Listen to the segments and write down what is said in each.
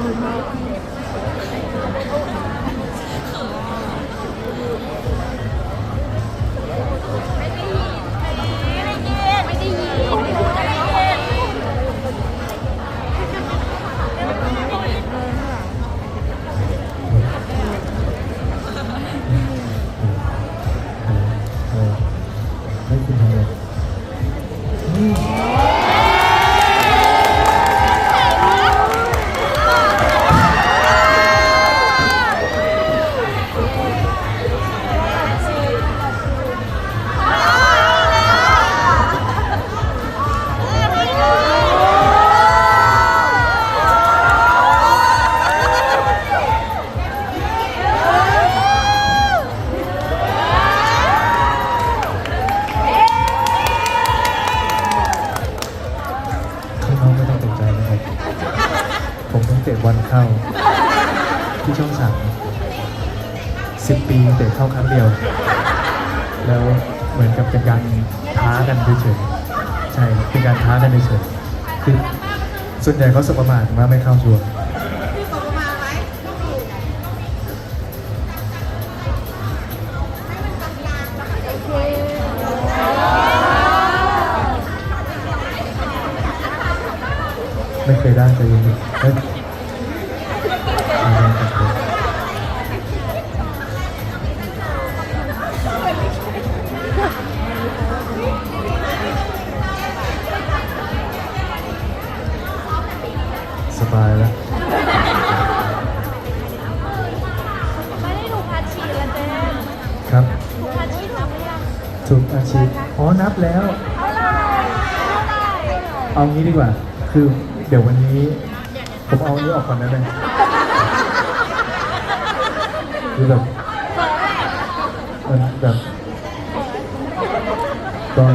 Oh, my God. ผมเพิ่งเตะบอลเข้า ที่ช่องสามสิบปีเตะเข้าครั้งเดียว แล้วเหมือนกับเป็นการท้ากันเฉยๆใช่เป็นการท้ากันเฉยๆคือส่วนใหญ่เขาสบประมาทว่าไม่เข้าชัวร์ สบายแล้ว ไม่ได้ถูกพัดฉีดแล้วเจมครับ ถูกพัดฉีดทำหรือยังถูกอาชีพอ๋อ นับแล้ว เท่าไหร่เท่าไหร่เอางี้ดีกว่า คือเดี๋ยววันนี้ ผมเอาอันนี้ออกก่อนได้ไหมคือแบบมันแบบตอน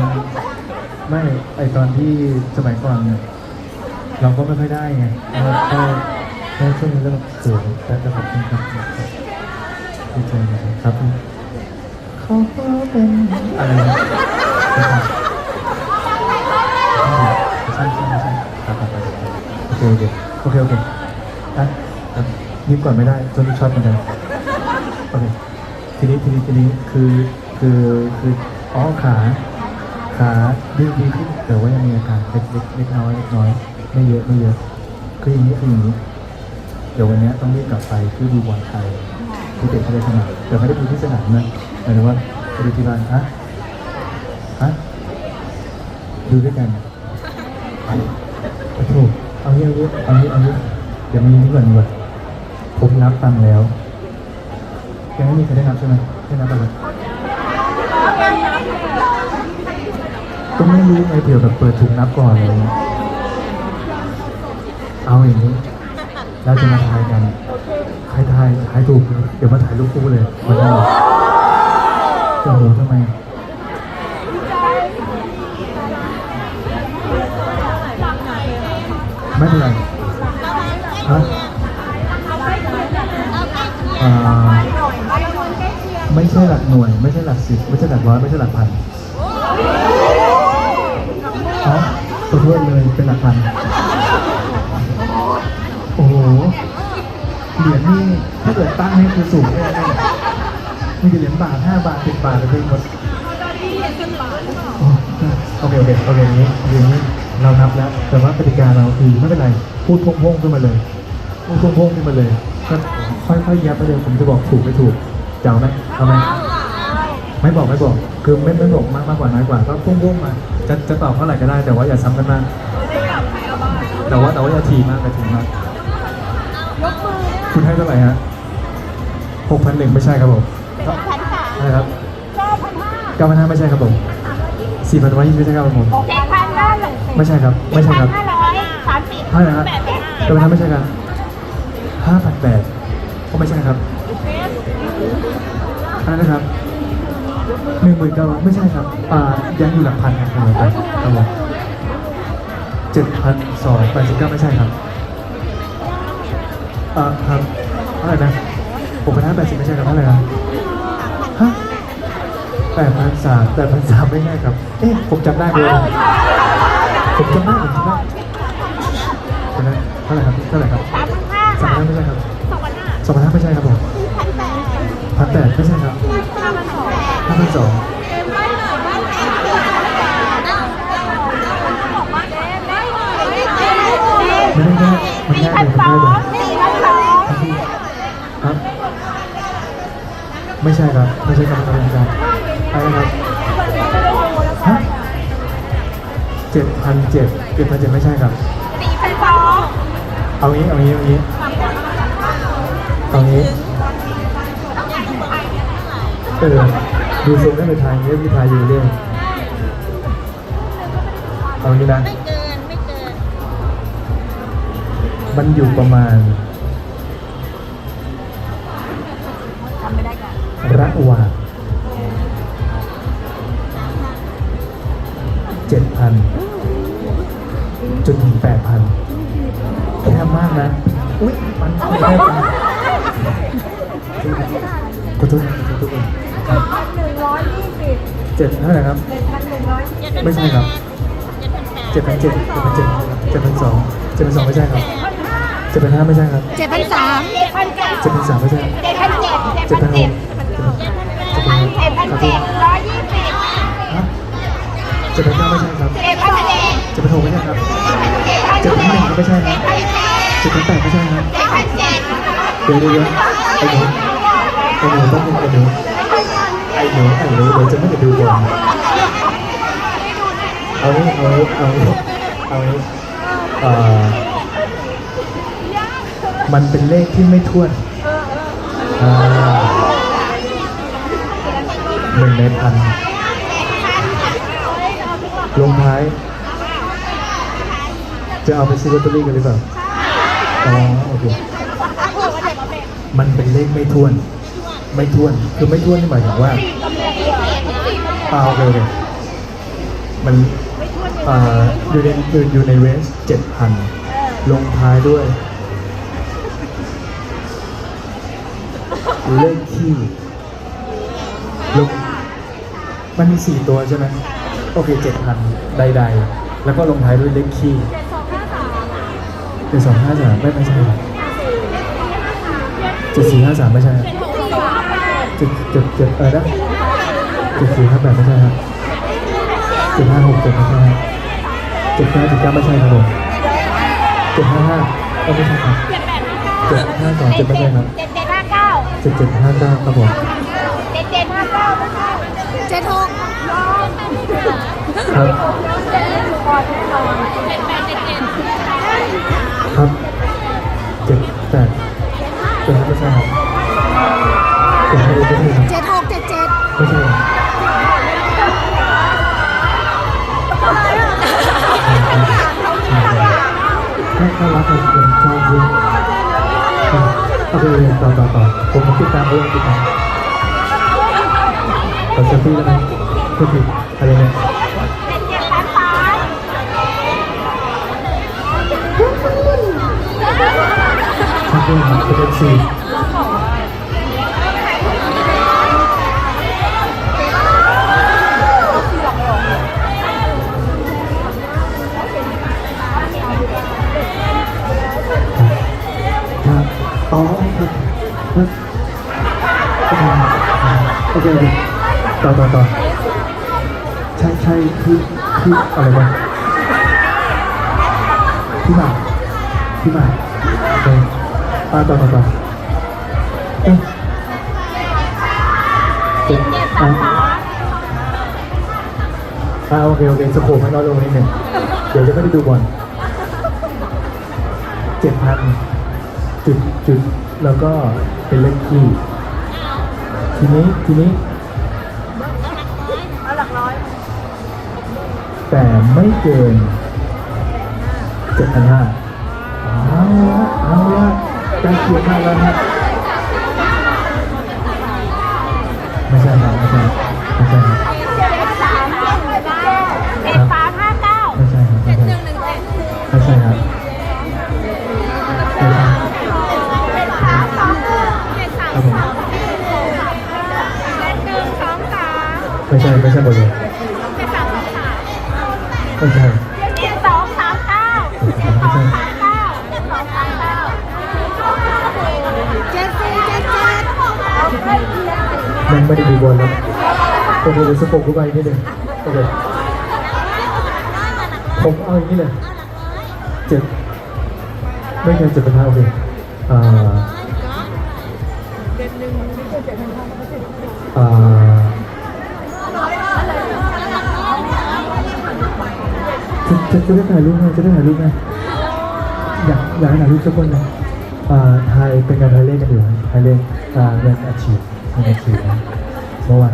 ไม่ไอตอนที่สมัยก่อนเนี่ย เราก็ไม่ค่อยได้ไงก็ก็ช่วงนี้เริ่มเขินแต่จะขอบคุณครับดีใจนะครับขอเป็นอะไรใช่ใช่ใช่ครับครับครับโอเคโอเคโอเคโอเคอะครับยิบก่อนไม่ได้จนนี้ช็อตเหมือนกันโอเคทีนี้ทีนี้ทีนี้คือคือคืออ๋อขาขาดีดีขึ้นแต่ว่ายังมีอาการเล็กเล็กเล็กน้อยเล็กน้อย ไม่เยอะไม่เยอะคืออย่างนี้คืออย่างนี้เดี๋ยววันนี้ต้องรีบกลับไปเพื่อดูบอลไทยที่เตะที่ได้สนามแต่ไม่ได้ดูที่สนามนะหมายถึงว่าไปดูที่บ้านฮะฮะดูด้วยกันโอ้โหเอาเยอะๆเอาเยอะเอาเยอะเดี๋ยวมีนี่ก่อนดีกว่าผมนับตังแล้วยังไม่มีใครได้นับใช่ไหมได้นับอะไรก็ไม่รู้ไงเผื่อแบบเปิดถุงนับก่อนเลย เอาอย่างนี้เราจะมาทายกัน ใครทายทายถูก เดี๋ยวมาถ่ายรูปคู่เลยวันนี้โอ้โหทำไม ไม่เป็นไรฮะอ่าไม่ใช่หลักหน่วย ไม่ใช่หลักสิบไม่ใช่หลักร้อยไม่ใช่หลักพันอ๋อตัวเพื่อนเลยเป็นหลักพัน เหรียญนี่ถ้าเกิดตั้งให้คือสูงแน่ๆมีเหรียญบาทห้าบาทสิบบาทไปหมดโอ้โอเคโอเคโอเคอย่างนี้อย่างนี้เรานับแล้ว แต่ว่ากติกาเราคือไม่เป็นไร พูดโพ่งขึ้นมาเลย พูดโพ่งขึ้นมาเลยก็ค่อยๆยับไปเลยผมจะบอกถูกไม่ถูกจะเอาไหมเอาไหมไม่บอกไม่บอกคือไม่ไม่บอกมากมากกว่าน้อยกว่าก็พุ่งพุ่งมาจะจะตอบเท่าไหร่ก็ได้แต่ว่าอย่าซ้ำกันมากแต่ว่าแต่ว่าอย่าทีมากอย่าทีมาก คุณให้เท่าไหร่ฮะหกพันหนึ่งไม่ใช่ครับผมพันสามอะไรครับเก้าพันห้าเก้าพันห้าไม่ใช่ครับผมสี่พันวันยี่ไม่ใช่ครับผมเจ็ดพันห้าร้อยไม่ใช่ครับไม่ใช่ครับห้าร้อยสามสิบเท่าไหร่ครับแปดพันเก้าพันห้าไม่ใช่ครับห้าพันแปดก็ไม่ใช่ครับอะไรนะครับหนึ่งหมื่นเก้าร้อยไม่ใช่ครับอ่ายังอยู่หลักพันครับผมครับผมเจ็ดพันสองแปดสิบเก้าไม่ใช่ครับ อ่าครับเท่าไหร่นะหกพันห้าแปดสิบไม่ใช่ครับเท่าไหร่นะฮะแปดพันสามแปดพันสามไม่ใช่ครับ เอ๊ะผมจำได้เลยผมจำได้ผมจำได้เดี๋ยวนะเท่าไหร่ครับเท่าไหร่ครับสามพันห้าสามพันห้าไม่ใช่ครับสองพันห้าสองพันห้าไม่ใช่ครับผมพันแปดพันแปดไม่ใช่ครับห้าพันสองห้าพันสอง ไม่ใช่ครับ ไม่ใช่กรรมการอาจารย์อะไรครับฮะเจ็ดพันเจ็ดเจ็ดพันเจ็ดไม่ใช่ครับ สี่พันสองเอางี้เอางี้เอางี้เอางี้เออดูทรงได้เป็นทางนี้มีทายอยู่เรื่อยเอางี้นะไม่เกิน ไม่เกิน มันอยู่ประมาณ วาเจ็ดพันจนถึงแปดพันแคบมากนะ อุ้ยมันแคบไปขอโทษนะขอโทษทุกคนหนึ่งร้อยยี่สิบเจ็ดเท่าไหร่ครับเจ็ดพันหนึ่งร้อยไม่ใช่ครับเจ็ดพันเจ็ดเจ็ดพันเจ็ดเจ็ดพันสองเจ็ดพันสองไม่ใช่ครับเจ็ดพันห้าไม่ใช่ครับเจ็ดพันสามเจ็ดพันเจ็ดเจ็ดพันสามไม่ใช่เจ็ดพันเจ็ดเจ็ดพันหก เจ็ดพันเจ็ดร้อยยี่สิบฮะเจ็ดพันเก้าไม่ใช่ครับเจ็ดพันเจ็ดเจ็ดพันหกไม่ใช่ครับเจ็ดพันหนึ่งก็ไม่ใช่ครับเจ็ดพันแปดไม่ใช่ครับเจ็ดพันเจ็ดเดี๋ยวเดี๋ยวไอ้หนูไอ้หนูต้องเป็นไอ้หนูไอ้หนูไอ้หนูเดี๋ยวจะไม่ได้ดูบอลเอาเอาเอาเอาเอ่อมันเป็นเลขที่ไม่ทวนอ่า หนึ่งในพันลงท้าย จะเอาไปซื้อลอตเตอรี่กันหรือเปล่าอ๋อโอเคมันเป็นเลขไม่ท้วน ไม่ท้วน คือไม่ท้วนนี่หมายถึงว่าเปล่าเลยเนี่ยมันอยู่ในออยู่ในเรนจ์เจ็ดพันลงท้ายด้วย เลขที่ลง มันมีสี่ตัวใช่ไหมโอเคเจ็ดพันใดๆ แล้วก็ลงท้ายด้วยเลขคี่เจ็ดสองห้าสามไม่ไม่ใช่ครับเจ็ดสี่ห้าสามไม่ใช่ครับเจ็ดเจ็ดเจ็ดเออนะเจ็ดสี่ห้าแปดไม่ใช่ครับเจ็ดห้าหกเจ็ดไม่ใช่ครับเจ็ดห้าเจ็ดเก้าไม่ใช่ครับผมเจ็ดห้าห้าก็ไม่ใช่ครับเจ็ดห้าสองเจ็ดไม่ใช่ครับเจ็ดเจ็ดห้าเก้าเจ็ดเจ็ดห้าเก้าครับผม เจ็ดเจ็ดห้าเก้าเจ็ดหกครับเจ็ดก่อนแน่นเจ็ดแปดเจ็ดเจ็ดครับเจ็ดแปดเจ็ดไม่ใช่ครับเจ็ดห้าไม่ใช่ครับเจ็ดหกเจ็ดเจ็ดไม่ใช่ครับถ้าถ้ารักกันเป็นชอบด้วยโอเคเลยต่อต่อต่อผมติดตามเรื่องติดตาม ขอเซลฟี่แล้วนะพูดผิดอะไรเนี่ยเจ็ดเจ็ดสามสามชอบด้วยครับเป็นสี่ครับอ๋อครับครับโอเคโอเค ต่อต่อต่อใช่ใช่พี่พี่อะไรวะพี่หมากพี่หมากเอออ่าต่อต่อต่อเอ๊ะเป็นอ่าอ่าโอเคโอเคสโคปให้น้อยลงนิดหนึ่งเดี๋ยวจะไม่ได้ดูบอลเจ็ดพันจุดจุดแล้วก็เป็นเลขที่ทีนี้ทีนี้ แต่ไม่เกินเจ็ดพันห้าเอาละเอาละใกล้เคียงมากแล้วนะไม่ใช่ครับไม่ใช่ไม่ใช่ครับเจ็ดสามเจ็ดเก้าเจ็ดสามห้าเก้าไม่ใช่ครับไม่ใช่หนึ่งหนึ่งเจ็ดไม่ใช่ครับไม่ใช่เจ็ดสามสองเจ็ดสามครับผมเจ็ดหนึ่งสองสามไม่ใช่ไม่ใช่หมดเลย ไม่ใช่เจ็ดสองสามเก้าเจ็ดสองสามเก้าเจ็ดสองสามเก้าเจ็ดสี่เจ็ดเจ็ดยังไม่ได้ดูบอลแล้วตัวเดียวสปกเข้าไปนิดนึงโอเคผมเอาอย่างนี้เลยเจ็บไม่เคยเจ็บเป็นท้าโอเคอ่า จะจะได้ถ่ายรูปไงจะได้ถ่ายรูปไงอยากอยากให้ถ่ายรูปสักคนนะอ่าไทยเป็นการไทยเล่นกันอยู่นะไทยเล่นอ่าเล่นอาชีพเล่นอาชีพนะเมื่อวาน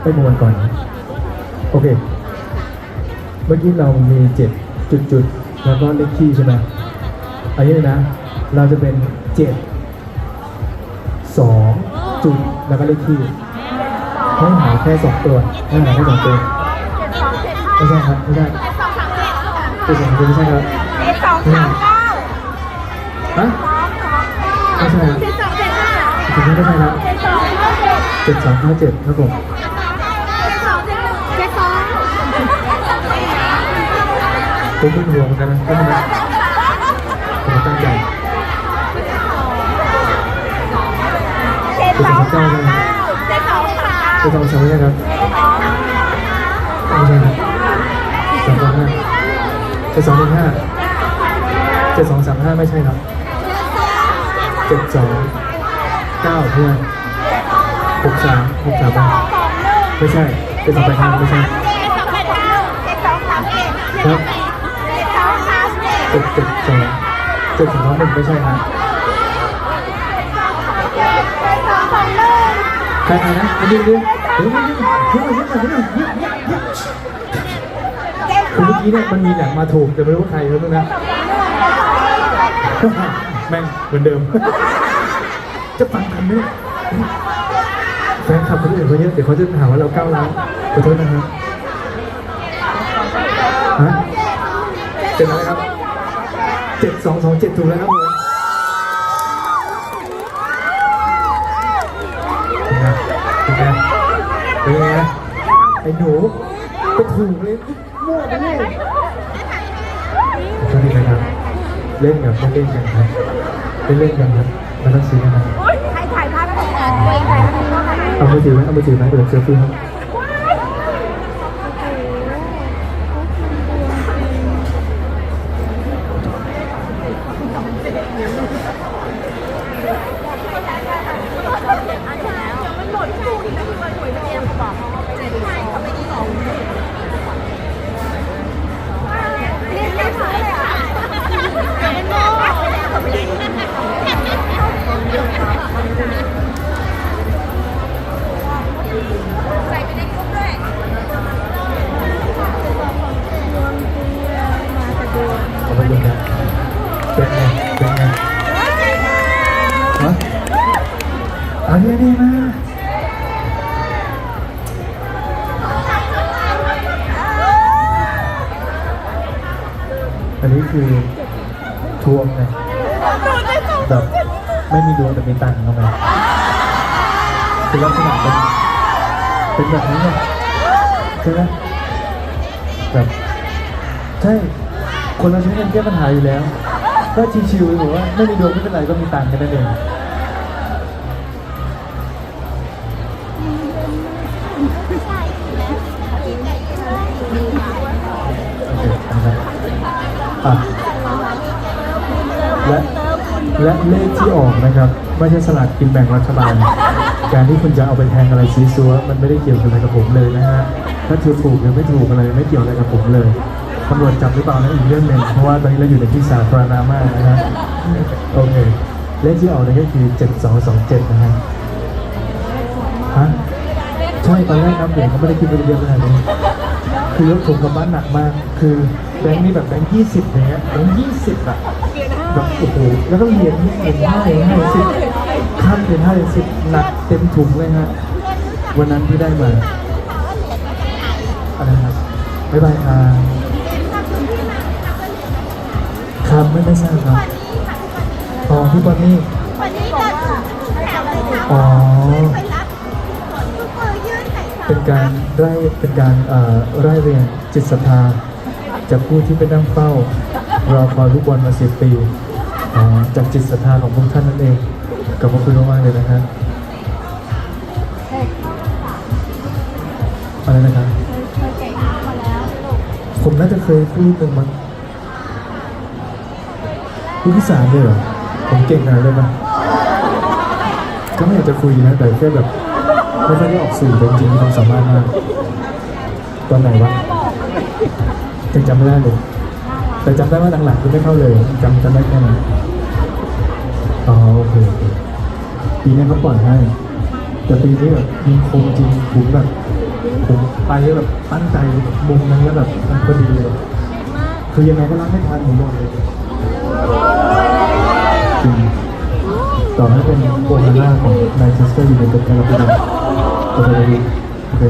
ไม่เมื่อวันก่อนนะโอเค เมื่อกี้เรามีเจ็ดจุดๆแล้วก็เลขที่ใช่ไหมอันนี้ยนะ เราจะเป็นเจ็ดสองจุดแล้วก็เลขที่ให้หาแค่สองตัวให้หาแค่สองตัว ไม่ใช่ครับไม่ใช่ เจ็ดสองสามเจ็ดเจ็ดสองตัวไม่ใช่ครับเจ็ดสองสามเก้าฮะไม่ใช่ครับเจ็ดสองเจ็ดห้าถึงไม่ใช่ครับเจ็ดสองห้าเจ็ดเจ็ดสองห้าเจ็ดครับผมเจ็ดสองเจ็ดหนึ่งเจ็ดสองผมเป็นห่วงเหมือนกันนะก็ไม่นะผมตั้งใจเจ็ดสองสามเก้าเจ็ดสองสามเจ็ดสองสามไม่ใช่ครับไม่ใช่ครับสองสองห้าเจ็ดสองหนึ่งห้าเจ็ดสองสามห้าไม่ใช่ครับเจ็ดสองเก้าเพื่อนหกสามหกสามไปไม่ใช่เจ็ดสองแปดห้าไม่ใช่เจ็ดสองแปดเก้าเจ็ดสองสามเจ็ดครับเจ็ดสองสามเจ็ดเจ็ดเจ็ดสองเจ็ดสองสองหนึ่งไม่ใช่ครับเจ็ดสองสองหนึ่งใครใครนะอันนี้เรื่องเดี๋ยวเดี๋ยวเดี๋ยวเดี๋ยวเดี๋ยว คือเมื่อกี้เนี่ยมันมีแหล่งมาถูกแต่ไม่รู้ว่าใครแล้วนะแม่งเหมือนเดิม จะฟังทันไหมเนี่ยแฟนคลับคนอื่นเขาเยอะเดี๋ยวเขาจะหาว่าเราก้าวร้าวขอโทษนะครับฮะเจ็ดอะไรครับเจ็ดสองสองเจ็ดถูกแล้วครับผมเป็นไงเป็นไงไอ้หนูก็ถูกเลย มั่วไปเลยสวัสดีนะครับ เล่นกับไม่เล่นกันครับไม่เล่นกันครับไม่ต้องซื้อนะครับใครถ่ายภาพไม่ได้ตัวเองถ่ายภาพไม่ได้เอามือถือไหมเอามือถือไหมเดี๋ยวผมเซลฟี่ครับ เอาเนี่ยนี่มาอันนี้คือทวงไงแบบไม่มีดวงแต่มีตังค์เข้ามาคือลักษณะเป็นเป็นแบบนี้ไงใช่ไหมแบบใช่คนเราใช้เงินแก้ปัญหาอยู่แล้ว ก็ชิวๆบอกว่าไม่มีดวงไม่เป็นไรก็มีตังค์กันนั่นเอง่ะและและเลขที่ออกนะครับไม่ใช่สลากกินแบ่งรัฐบาล การที่คุณจะเอาไปแทงอะไรซีซัวมันไม่ได้เกี่ยวกับอะไรกับผมเลยนะฮะถ้าถูกถูกหรือไม่ถูกอะไรไม่เกี่ยวอะไรกับผมเลยตำรวจจับหรือเปล่านั่นอีกเรื่องหนึ่งเพราะว่าตอนนี้เราอยู่ในที่สาธารณะมากนะฮะโอเคเลขที่ออกเนี่ยก็คือ 7227 นะฮะฮะใช่ตอนแรกน้ำเหรียญเขาไม่ได้คิดว่าจะเยอะขนาดนี้คือยกถุงกับบ้านหนักมากคือ แบงค์นี่แบบแบงค์ยี่สิบอย่างเงี้ยแบงค์ยี่สิบอะแบบโอ้โหแล้วก็เหรียญเหรียญห้าเหรียญห้าเหรียญสิบข้ามเหรียญห้าเหรียญสิบหนักเต็มถุงเลยฮะวันนั้นที่ได้มาอะไรนะครับบ๊ายบายครับครับไม่ไม่ทราบครับอ๋อพี่บอนนี่วันนี้ก็แถวเลยค่ะอ๋อไปรับทุกมือยื่นใส่ฝาเป็นการไล่เป็นการเอ่อไล่เรียงจิตศรัทธา จากผู้ที่ไปนั่งเฝ้ารอคอยลูกบอลมาสิบปีจากจิตศรัทธาของพวกท่านนั่นเองขอบพระคุณมากๆเลยนะครับอะไรนะครับเคยเคยเก่งมาแล้วลูกผมน่าจะเคยพูดหนึ่งมั้งพูดที่สามเลยเหรอผมเก่งขนาดเลยมั้ยก็ไม่อยากจะคุยนะแต่แค่แบบไม่ค่อยได้ออกสื่อจริงๆมีความสามารถมากตอนไหนวะ ยังจำไม่ได้เลย แต่จำได้ว่าหลังๆคือไม่เข้าเลยจำจำได้แค่นั้นอ๋อโอเคปีนี้เขาปล่อยให้ แต่ปีนี้แบบมีคมจริงผมแบบผมไปแล้วแบบตั้งใจบบมุมนั้นแล้วแบบมันพอดีเลยคือยังไงก็รับไม่ทันผมบอกเลยจริงต่อให้เป็นโอฮาน่าของแมนเชสเตอร์ยูไนเต็ดก็รับไม่ได้โอเคโอเค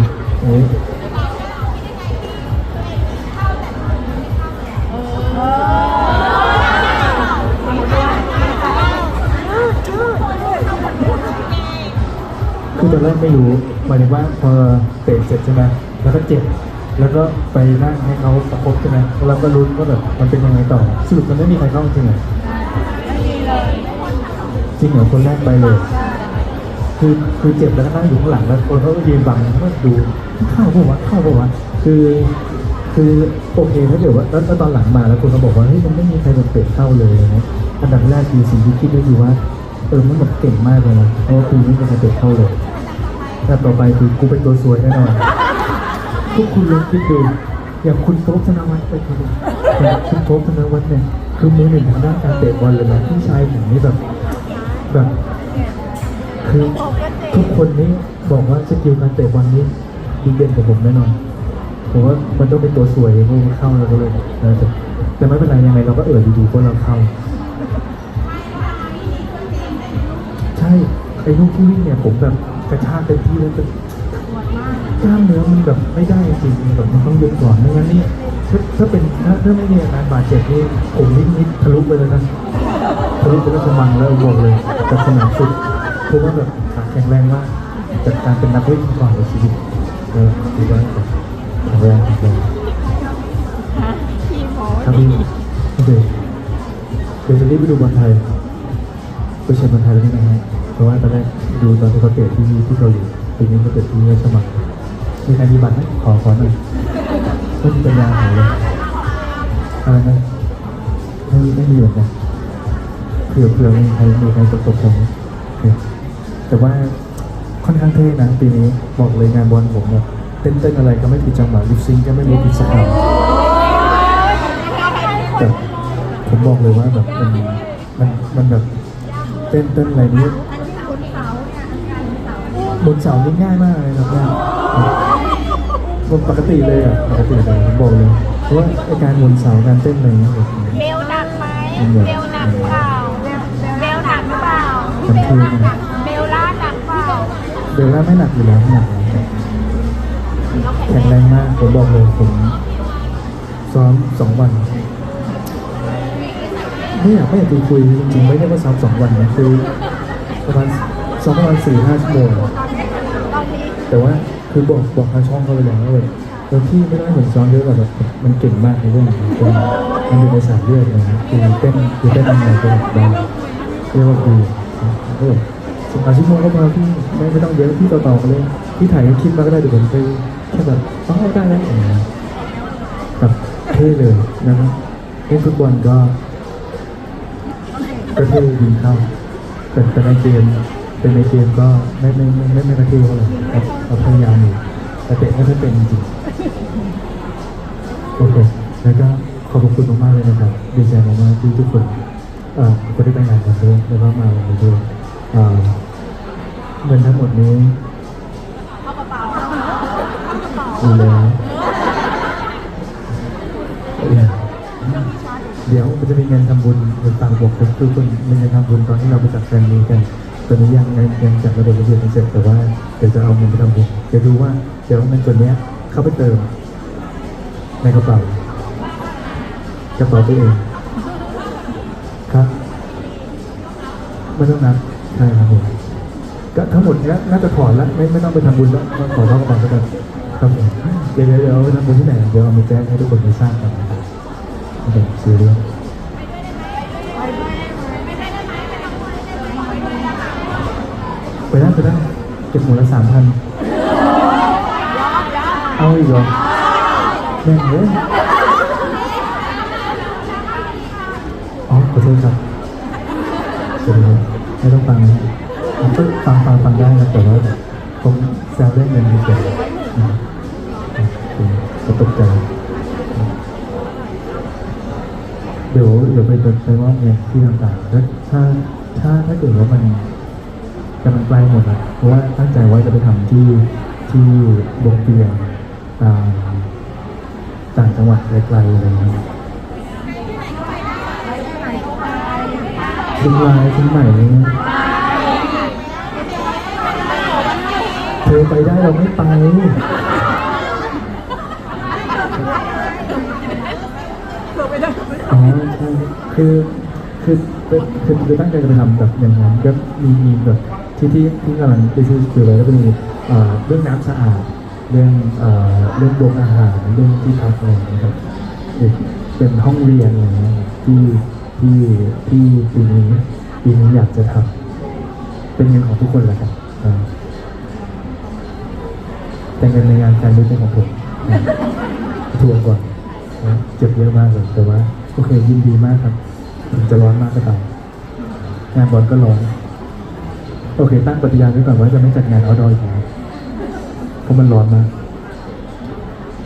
คือตอนแรกไม่รู้หมายถึงว่าพอเตะเสร็จใช่ไหมแล้วก็เจ็บ แล้วก็ไปนั่งให้เขาประคบใช่ไหมแล้วเราก็ลุ้นว่าแบบมันเป็นยังไงต่อสรุปมันไม่มีใครเข้าจริงเหรอจริงเหรอคนแรกไปเลย คือคือเจ็บแล้วก็นั่งอยู่ข้างหลังแล้วคนเขาก็ยืนบังเขาก็ดูเข้าปะวะเข้าปะวะคือคือโอเคถ้าเกิดว่าแล้วตอนหลังมาแล้วคนก็บอกว่าเฮ้ยมันไม่มีใครโดนเตะเข้าเลยนะอันดับแรกคือสิ่งที่คิดก็คือว่าเออมันแบบเก่งมากเลยนะเพราะว่าคือไม่มีใครเตะเข้าเลย แต่ต่อไปคือกูเป็นตัวสวยแน่นอนทุกคุณลองคิดดูอย่างคุณโต๊ะธนวัฒน์ไปดูอย่างคุณโต๊ะธนวัฒน์เนี่ยคือมือหนึ่งทางด้านการเตะบอลเลยนะพี่ชายผมนี่แบบแบบคือทุกคนนี้บอกว่าสกิลการเตะบอลนี้ดีเด่นกว่าผมแน่นอนผมว่ามันต้องเป็นตัวสวยเพราะมันเข้าแล้วก็เลยแต่แต่ไม่เป็นไรยังไงเราก็เอ่ยดีๆเพราะเราเข้าใช่ไอ้ลูกที่วิ่งเนี่ยผมแบบ กระชากเต็มที่แล้วแต่กล้ามเนื้อมันแบบไม่ได้จริงๆแบบมันต้องยึดก่อนไม่งั้นนี่ถ้าถ้าเป็นถ้าถ้าไม่มีอาการบาดเจ็บนี่ผมวิ่งนิดทะลุไปเลยนะทะลุไปแล้วสมังแล้วบอกเลยจากสนามสุดเพราะว่าแบบขาแข็งแรงมากจากการเป็นนักวิ่งก่อนในชีวิตเออถือว่าแข็งแรงแข็งแรงพี่หมอครับพี่โอเคเดี๋ยวจะรีบไปดูบอลไทยไปเชียร์บอลไทยแล้วนี่นะฮะ เพราะว่าตอนแรกดูตอนที่เขาเตะที่ที่เกาหลีปีนี้เขาเตะที่ราชมังมีใครมีบัตรไหมขอขอหน่อยไม่มีปัญญาหายเลยอะไรนะไม่ไม่มีเหมือนกันเผื่อเผื่อมีใครมีใครตกตกผมโอเคแต่ว่าค่อนข้างเท่นะปีนี้บอกเลยงานบอลผมแบบเต้นเต้นอะไรก็ไม่ผิดจังหวะลิปซิงก็ไม่รู้ผิดสักคำแต่ผมบอกเลยว่าแบบมันมันมันแบบเต้นเต้นอะไรนี้ บนเสาเนี่ยบนเสาบนเสานี่ง่ายมากเลยครับเนี่ยบนปกติเลยอะปกติเลยผมบอกเลยเพราะว่าไอการบนเสาการเต้นอะไรเงี้ยแบบเบลหนักไหมเบลหนักเปล่าเบลหนักหรือเปล่ามันคือมันเบลล่าหนักเปล่าเบลล่าไม่หนักอยู่แล้วไม่หนักอยู่แล้วแข็งแรงมากผมบอกเลยผมซ้อมสองวันไม่อยากไม่อยากจะคุยจริงๆไม่ได้ว่าซ้อมสองวันนะคือประมาณซ้อมประมาณสี่ห้าชั่วโมงตอนนี้ แต่ว่าคือบอกบอกทางช่องเขาไปแล้วว่าแบบเออพี่ไม่ได้เหมือนซ้อมเยอะแบบมันเก่งมากในเรื่องของการมันอยู่ในสายเลือดเลยนะคือเต้นคือเต้นยังไงก็แบบได้เรียกว่าคือก็แบบสิบห้าชั่วโมงก็พอพี่ไม่ไม่ต้องเยอะพี่ต่อๆกันเลยพี่ถ่ายคลิปมาก็ได้เดี๋ยวผมไปแค่แบบอ๋อได้แล้วอย่างเงี้ยแบบเท่เลยนะครับเล่นฟุตบอลก็ก็เท่ยิงเข้าแต่แต่ในเกม เป็นในเกมก็ไม่ไม่ไม่ไม่ไม่กระเท่เท่าไหร่ครับเราพยายามอยู่แต่เตะไม่ค่อยเป็นจริงโอเคแล้วก็ขอบคุณมากๆเลยนะครับดีใจมากๆที่ทุกคนเอ่อคนที่ไปงานกันด้วยแล้วก็มาวันนี้ด้วยเอ่อเงินทั้งหมดนี้เข้ากระเป๋าอยู่แล้วเดี๋ยวมันจะมีเงินทำบุญเงินต่างบอกกับทุกคนมีเงินทำบุญตอนที่เราไปจัดแฟนมีกัน ตอนนี้ยังยังยังจัดระเบียบระเบียบไม่เสร็จแต่ว่าเดี๋ยวจะเอาเงินไปทำบุญเดี๋ยวดูว่าเดี๋ยวเอาเงินส่วนนี้เข้าไปเติมในกระเป๋ากระเป๋าตัวเองครับไม่ต้องนับใช่ครับผมก็ทั้งหมดนี้น่าจะถอนแล้วไม่ไม่ต้องไปทำบุญแล้วขอเข้ากระเป๋าก็ได้ครับผมเดี๋ยวเดี๋ยวเดี๋ยวไปทำบุญที่ไหนเดี๋ยวเอามาแจ้งให้ทุกคนได้ทราบกันนะครับโอเคซื้อเรื่อง ไปได้ไปได้เก็บหมดละสามพันเอาอีกเหรอแม่งเลยอ๋อขอโทษครับเดี๋ยวไม่ต้องฟังนะผมก็ฟังฟังฟังได้นะแต่ว่าผมแซวเล่นเงินเฉยๆนะก็ตกใจเดี๋ยวเดี๋ยวไปไปไปมอบเงินที่ต่างๆแล้วถ้าถ้าถ้าเกิดว่ามัน กำลังใกล้หมดแล้วเพราะว่าตั้งใจว่าจะไปทำที่ที่บงเตียงตามต่างจังหวัดไกลๆอะไรอย่างเงี้ยเชียงรายเชียงใหม่อะไรเงี้ยเธอไปได้เราไม่ไปอ๋อใช่คือคือคือคือคือตั้งใจจะไปทำแบบอย่างนั้นก็มีมีแบบ ที่ที่ที่กำลังไปซื้อคืออะไรก็จะมีเอ่อเรื่องน้ำสะอาดเรื่องเอ่อเรื่องโรงอาหารเรื่องที่พักอะไรอย่างเงี้ยครับเป็นห้องเรียนอะไรอย่างเงี้ยที่ที่ที่ปีนี้ปีนี้อยากจะทำเป็นเงินของทุกคนแหละครับอ่าแต่เงินในงานการนี้เป็นของผมนะทัวร์ก่อนนะเจ็บเยอะมากเลยแต่ว่าโอเคยินดีมากครับถึงจะร้อนมากก็ตามงานบอลก็ร้อน โอเค ตั้งปฏิญาณไว้ก่อนว่าจะไม่จัดงานเอาดอยอีกแล้วเพราะมันร้อนมาก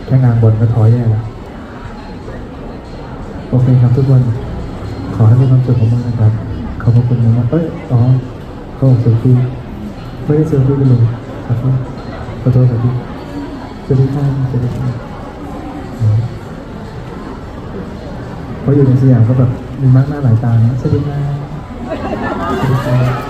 แค่งานบอลก็ท้อแย่แล้ว โอเคครับทุกคน ขอให้มีความสุขมากๆนะครับ ขอบพระคุณมากๆเอ้ย อ๋อเขาบอกเซลฟี่ไม่ได้เซลฟี่กันเลยครับขอโทษครับพี่สวัสดีครับสวัสดีครับเพราะอยู่ในสยามก็แบบมีมากหน้าหลายตานะสวัสดีครั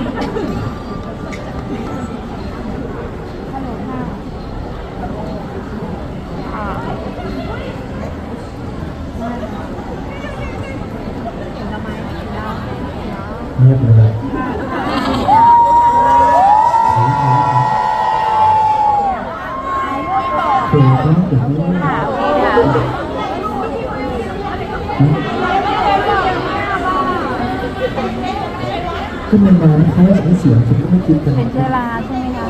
ก็มันมาเขาใช้เสียงคุณก็ไม่คิดกันเป็นเชื้อราใช่ไหมคะ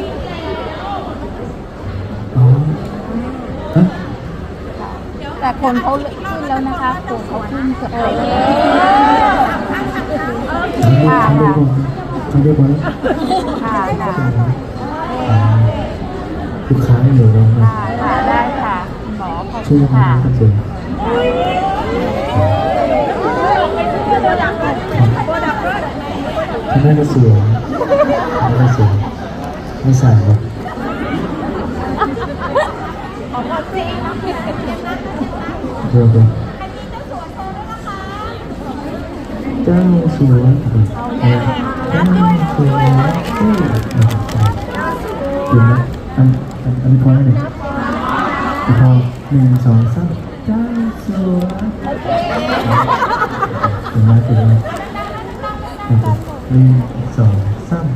อ๋อฮะแต่คนเขาขึ้นแล้วนะคะคนเขาขึ้นเกือบเลยทำเรียบร้อยทำเรียบร้อยค่ะค่ะลูกค้าไม่อยู่แล้วนะค่ะค่ะได้ค่ะคุณหมอขอบช่วยคุณทำค่ะ ทำได้ก็สวยทำได้ก็สวยไม่สั่นหรอกเดี๋ยวเดี๋ยวเจ้าสัวเจ้าสัวเดี๋ยวนะอันอันอันนี้พอไหมเนี่ยพอหนึ่งสองสาม หนึ่งสองสาม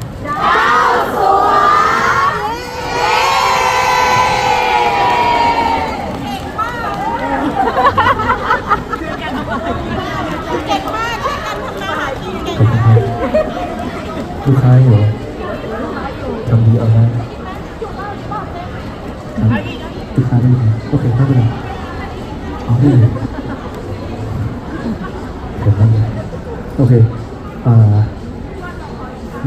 ลูกค้าอยู่ทำดีเอาได้ลูกค้าไม่ดีโอเคไม่เป็นไรเอาไม่เลยเดี๋ยวนะโอเคอ่า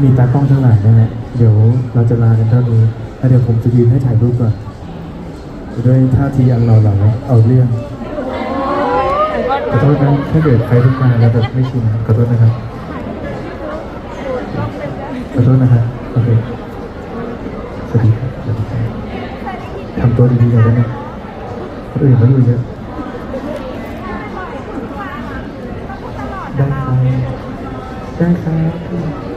มีตากล้องทั้งหลายนะฮะเดี๋ยวเราจะลากันเท่านี้แล้วเดี๋ยวผมจะยืนให้ถ่ายรูปก่อนด้วยท่าทีอันหล่อเหลาเอาเรื่องขอโทษนะถ้าเกิดใครเพิ่งมาแล้วแบบไม่ชินขอโทษนะครับขอโทษนะครับโอเคสวัสดีครับสวัสดีครับทำตัวดีๆหน่อยได้ไหมคนอื่นเขาอยู่เยอะได้ครับได้ครับ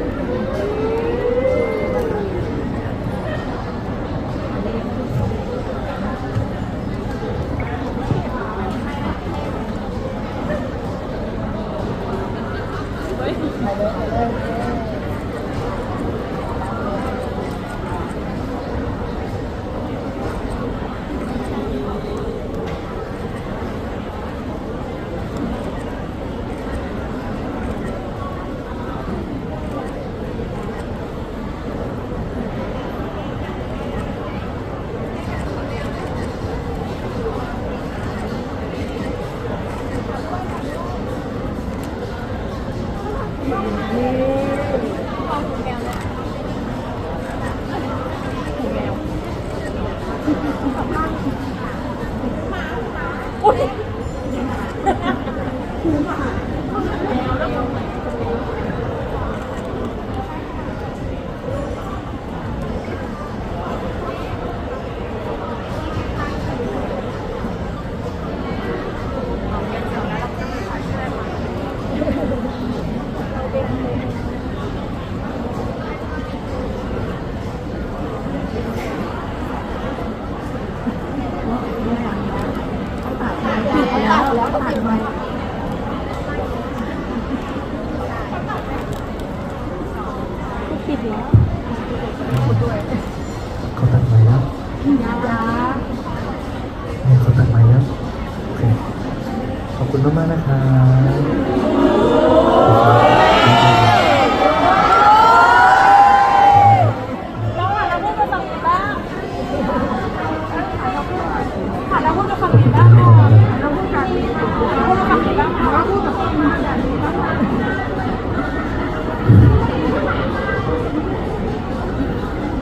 คื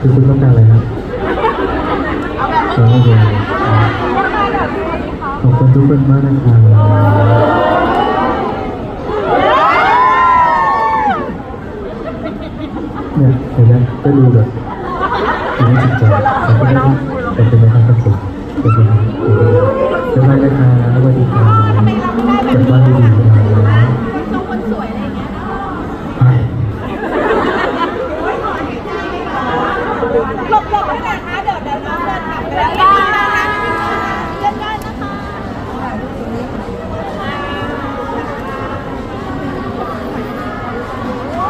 อคุณต้องการอะไรครับขอบคุณทุกคนมากนะครับ